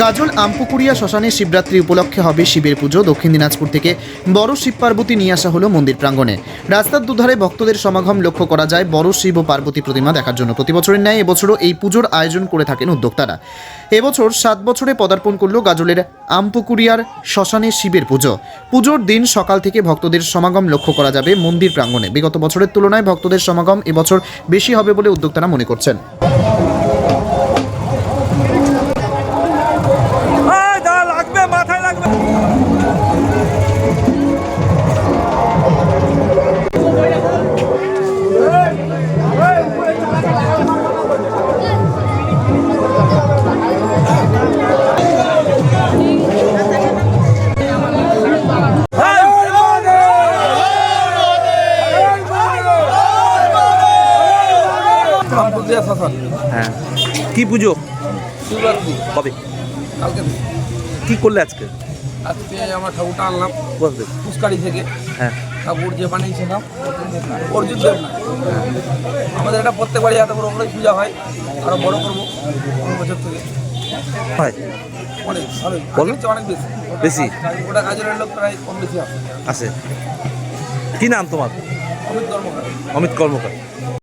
গাজল, আমপুকুরিয়া, শ্মশানে শিবরাত্রি উপলক্ষে হবে শিবের পুজো। দক্ষিণ দিনাজপুর থেকে বড় শিব পার্বতী নিয়ে আসা হলো মন্দির প্রাঙ্গণে। রাস্তার দুধারে ভক্তদের সমাগম লক্ষ্য করা যায় বড় শিব ও পার্বতী প্রতিমা দেখার জন্য। প্রতি বছরের ন্যায় এবছরও এই পুজোর আয়োজন করে থাকেন উদ্যোক্তারা। এবছর সাত বছরে পদার্পণ করল গাজলের আমপুকুরিয়ার শ্মশানে শিবের পুজো। পুজোর দিন সকাল থেকে ভক্তদের সমাগম লক্ষ্য করা যাবে মন্দির প্রাঙ্গণে। বিগত বছরের তুলনায় ভক্তদের সমাগম এবছর বেশি হবে বলে উদ্যোক্তারা মনে করছেন। হ্যাঁ। কি পুজো? কবে? কালকে। কি করলে আজকে? আজকে আমার ঠাকুরটা আনলাম। বসবে। পুষ্কারি থেকে। হ্যাঁ। ঠাকুর যে বানিয়েছিলাম অর্জুন দেব না। আমাদের এটা প্রত্যেকবারই এত বড় করে পূজা হয় আরও বড় করব অন্য বছর থেকে। হয়। অনেক ভালোই। অনেক বেশি। বেশি? ওটা কাজের লোক প্রায় কম বেশি আসে আছে। কি নাম তোমার? অমিত কর্মকার। অমিত কর্মকার।